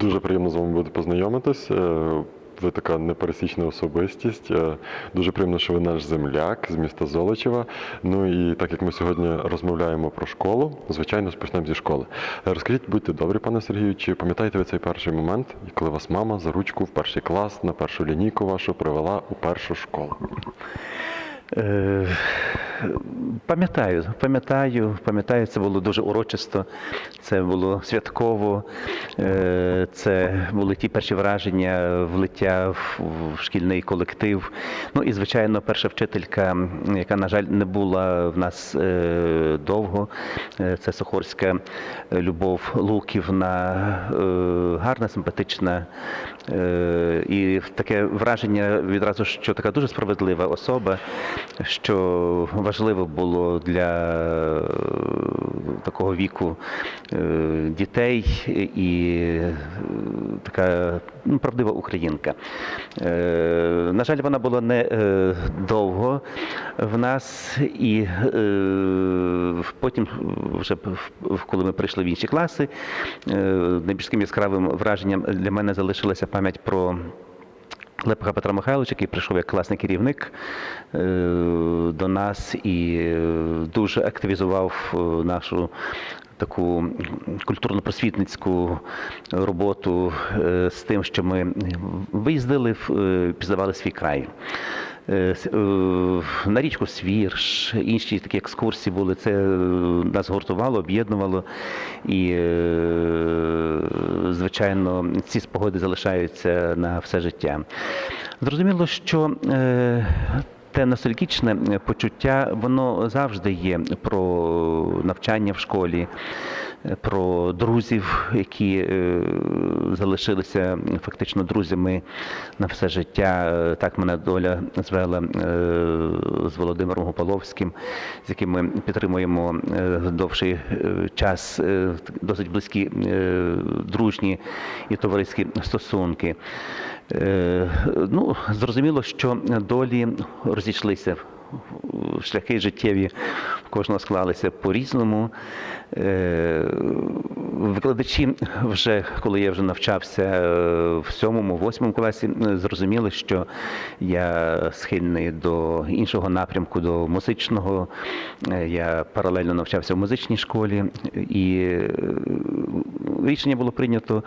Дуже приємно з вами буде познайомитись. Е, Ви така непересічна особистість. Е, Дуже приємно, що ви наш земляк з міста Золочева. Ну і так як ми сьогодні розмовляємо про школу, звичайно, почнемо зі школи. Е, Розкажіть, будьте добрі, пане Сергію, чи пам'ятаєте ви цей перший момент, коли вас мама за ручку в перший клас на першу лінійку вашу привела у першу школу? Пам'ятаю, пам'ятаю, пам'ятаю, це було дуже урочисто, це було святково, е, це були ті перші враження, влиття в шкільний колектив. Ну і, звичайно, перша вчителька, яка, на жаль, не була в нас е, довго, е, це Сохорська Любов Луківна, гарна, симпатична. І таке враження відразу, що така дуже справедлива особа, що важливо було для е, такого віку е, дітей і е, така ну, правдива українка. На жаль, вона була не довго в нас, і потім, вже коли ми прийшли в інші класи, найбільш таким яскравим враженням для мене залишилася пам'ять про. Лепка Петра Михайловича, який прийшов як класний керівник е, до нас і е, дуже активізував е, нашу таку культурно-просвітницьку роботу з тим, що ми виїздили, пізнавали свій край. Е, е, На річку Свірш, інші такі екскурсії були. Це е, нас гуртувало, об'єднувало. І, звичайно, ці спогади залишаються на все життя. Зрозуміло, що те ностальгічне почуття, воно завжди є про навчання в школі, про друзів, які е, залишилися фактично друзями на все життя. Е, Так мене доля звела е, з Володимиром Гополовським, з яким ми підтримуємо довший час досить близькі дружні і товариські стосунки. Ну, зрозуміло, що долі розійшлися. Шляхи життєві в кожного склалися по-різному. Е, Викладачі вже, коли я вже навчався е, в сьомому, восьмому класі, е, зрозуміли, що я схильний до іншого напрямку, до музичного. Я паралельно навчався в музичній школі, і рішення було прийнято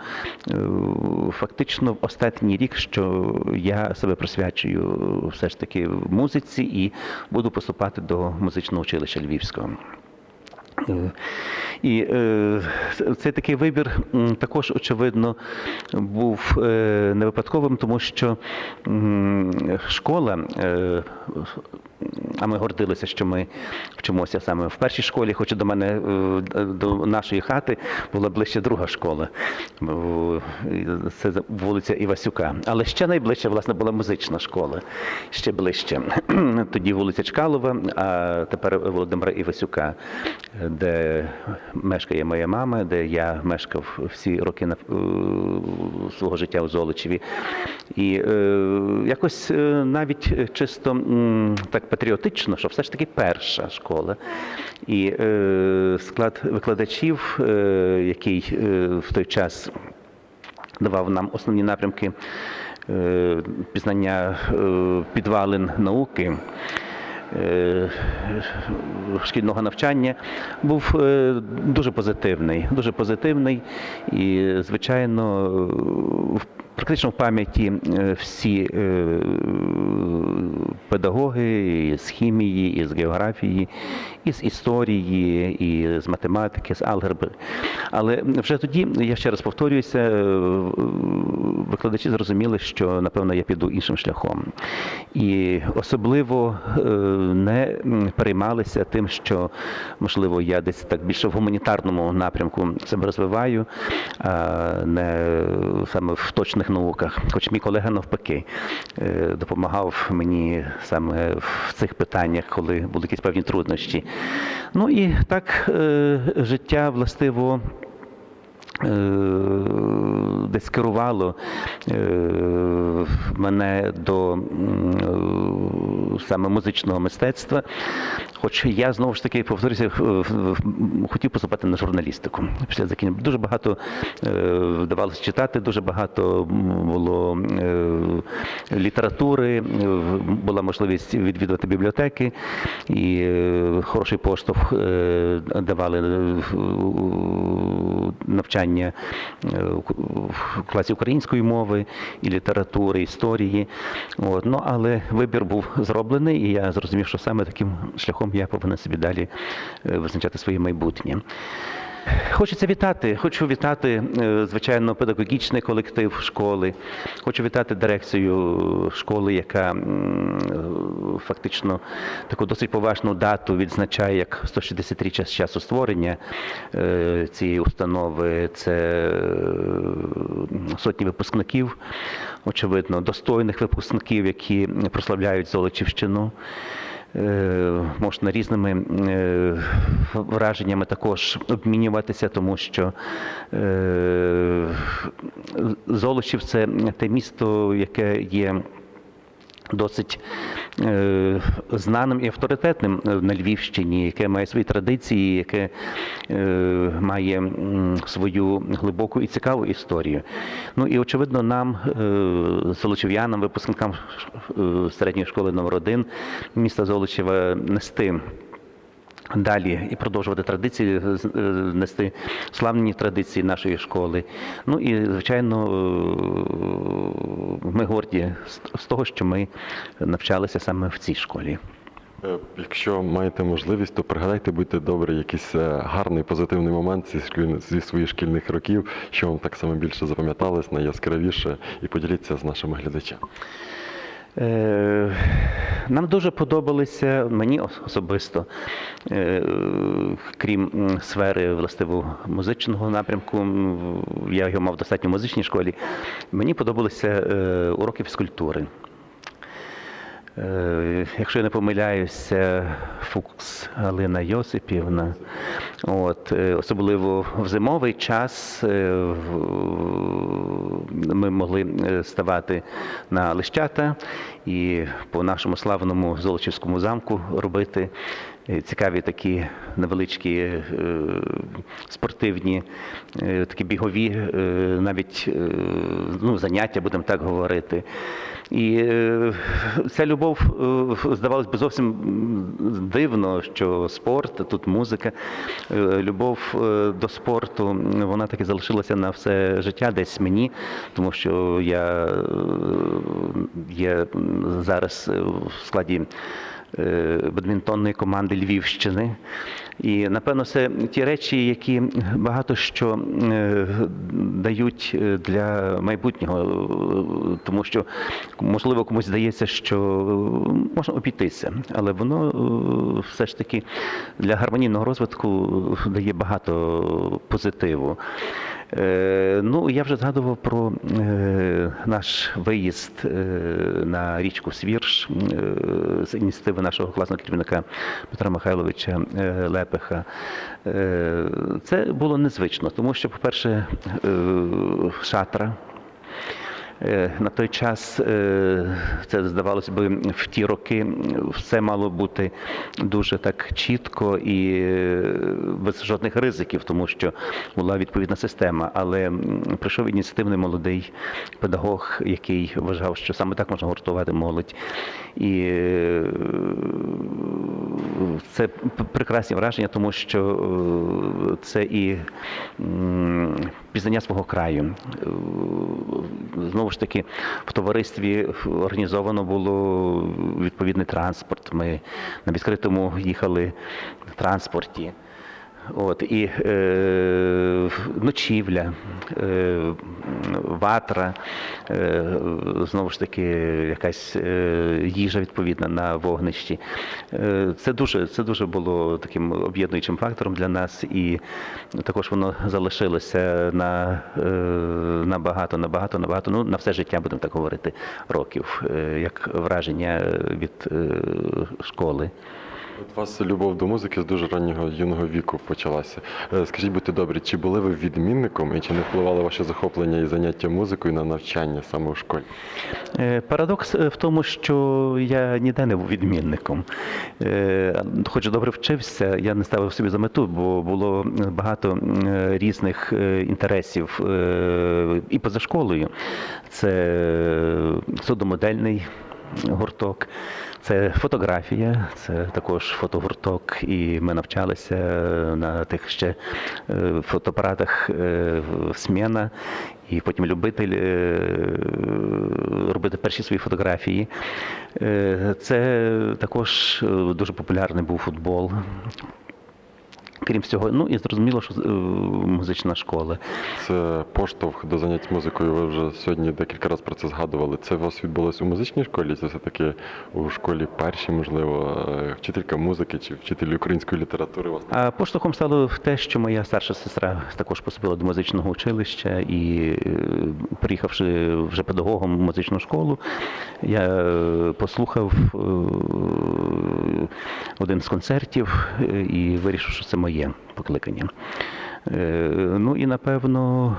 фактично в останній рік, що я себе присвячую все ж таки музиці і буду поступати до музичного училища Львівського. Е, І е, цей такий вибір також, очевидно, був е, не випадковим, тому що е, школа, е, а ми гордилися, що ми вчимося саме в першій школі, хоч до мене е, до нашої хати була ближче друга школа. Е, Це вулиця Івасюка. Але ще найближче, власне, була музична школа. Ще ближче. Тоді вулиця Чкалова, а тепер Володимира Івасюка, де мешкає моя мама, де я мешкав всі роки на- е, свого життя у Золочеві. І е, якось навіть чисто так патріотично, що все ж таки перша школа. І е, склад викладачів, е, який е, в той час давав нам основні напрямки е, пізнання е, підвалин науки. е, Шкільного навчання був е, дуже позитивний, дуже позитивний і, звичайно, практично в пам'яті е, всі е, педагоги з хімії, і з географії, і з історії, і з математики, з алгебри. Але вже тоді, я ще раз повторююся, е, викладачі зрозуміли, що напевно я піду іншим шляхом. І особливо не переймалися тим, що можливо я десь так більше в гуманітарному напрямку себе розвиваю, а не саме в точних науках. Хоч мій колега навпаки е, допомагав мені саме в цих питаннях, коли були якісь певні труднощі. Ну і так е, життя властиво е, десь керувало мене до саме музичного мистецтва. Хоч я знову ж таки повторюся, в- хотів поступати на журналістику. Після закінчення дуже багато е, вдавалося читати, дуже багато було е, літератури, е, була можливість відвідувати бібліотеки і е, хороший поштовх е, давали е, навчання е, в класі української мови і літератури, історії. От. Ну, але вибір був зроблений, і я зрозумів, що саме таким шляхом я повинен собі далі е, визначати своє майбутнє. Хочеться вітати. Хочу вітати, е, звичайно, педагогічний колектив школи. Хочу вітати дирекцію школи, яка е, фактично таку досить поважну дату відзначає як 160-річчя з часу створення цієї установи. Це сотні випускників, очевидно, достойних випускників, які прославляють Золочівщину. Е, Можна різними е, враженнями також обмінюватися, тому що е, Золочів це те місто, яке є досить е, знаним і авторитетним е, на Львівщині, яке має свої традиції, яке е, має свою глибоку і цікаву історію. Ну і очевидно, нам, е, золочів'янам, випускникам е, середньої школи номер 1 міста Золочева нести. Далі і продовжувати традиції, з- е, нести славні традиції нашої школи. Ну і звичайно, е, ми горді з- того, що ми навчалися саме в цій школі. Е, Якщо маєте можливість, то пригадайте, будьте добрі, якийсь е, гарний позитивний момент зі, зі своїх шкільних років, що вам так само більше запам'яталось, найяскравіше, і поділіться з нашими глядачами. Е, Нам дуже подобалися, мені особисто, е, крім сфери властиво музичного напрямку, я його мав достатньо музичній школі, мені подобалися е, уроки фізкультури. Е, Якщо я не помиляюся, Фукс Галина Йосипівна, от, е, особливо в зимовий час е, ми могли ставати на лищата і по нашому славному Золочівському замку робити цікаві такі невеличкі е, спортивні, е, такі бігові, е, навіть е, ну, заняття, будемо так говорити. І е, ця любов, е, здавалось би, зовсім дивно, що спорт, тут музика, е, любов е, до спорту, вона таки залишилася на все життя десь мені, тому що я е, є зараз е, в складі е, бадмінтонної команди Львівщини. І напевно, це ті речі, які багато що е, дають е, для майбутнього, тому що можливо комусь здається, що можна обійтися, але воно е, все ж таки для гармонійного розвитку дає багато позитиву. Ну, я вже згадував про наш виїзд на річку Свірш з ініціативи нашого класного керівника Петра Михайловича е, Лепеха. Е, Це було незвично, тому що, по-перше, е, шатра. Е, На той час е, це здавалося би в ті роки все мало бути дуже так чітко і е, без жодних ризиків, тому що була відповідна система. Але прийшов ініціативний молодий педагог, який вважав, що саме так можна гуртувати молодь. І це прекрасні враження, тому що це і пізнання свого краю. Е, Знову ж таки, в товаристві організовано було відповідний транспорт. Ми на відкритому їхали в транспорті. От, і е, ночівля, е, ватра, е, знову ж таки, якась е, їжа відповідна на вогнищі. Е, це, дуже, це дуже було таким об'єднуючим фактором для нас, і також воно залишилося на, е, на багато, на багато, на багато, ну на все життя, будемо так говорити, років, е, як враження від е, школи. От у вас любов до музики з дуже раннього юного віку почалася. Е, Скажіть, будьте добрі, чи були ви відмінником і чи не впливало ваше захоплення і заняття музикою на навчання саме у школі? Е, Парадокс е, в тому, що я ніде не був відмінником. Хоч добре вчився, я не ставив собі за мету, бо було багато різних інтересів і поза школою. Це судомодельний гурток, це фотографія, це також фотогурток, і ми навчалися на тих ще е, фотоапаратах сміна. смена, і потім любитель е, робити перші свої фотографії. Е, Це також е, дуже популярний був футбол. Крім всього, ну і зрозуміло, що е, музична школа. Це поштовх до занять музикою. Ви вже сьогодні декілька разів про це згадували. Це у вас відбулось у музичній школі? Це все-таки у школі перші, можливо, е, вчителька музики чи вчитель української літератури вас? А поштовхом стало те, що моя старша сестра також поступила до музичного училища, і е, приїхавши вже педагогом в музичну школу, я послухав один з концертів і вирішив, що це моє покликання. Е, Ну і напевно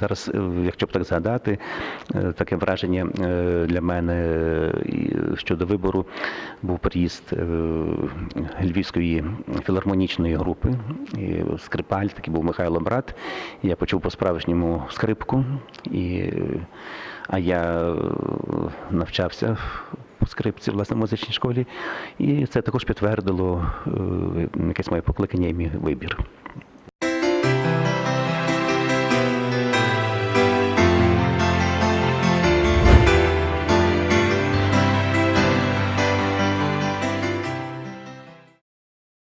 зараз, е, якщо б так згадати, е, таке враження для мене щодо вибору був приїзд львівської філармонічної групи. Скрипаль, такий був Михайло Брат. Я почув по-справжньому скрипку, і, а я навчався по скрипці власне в музичній школі, і це також підтвердило е, якесь моє покликання і мій вибір.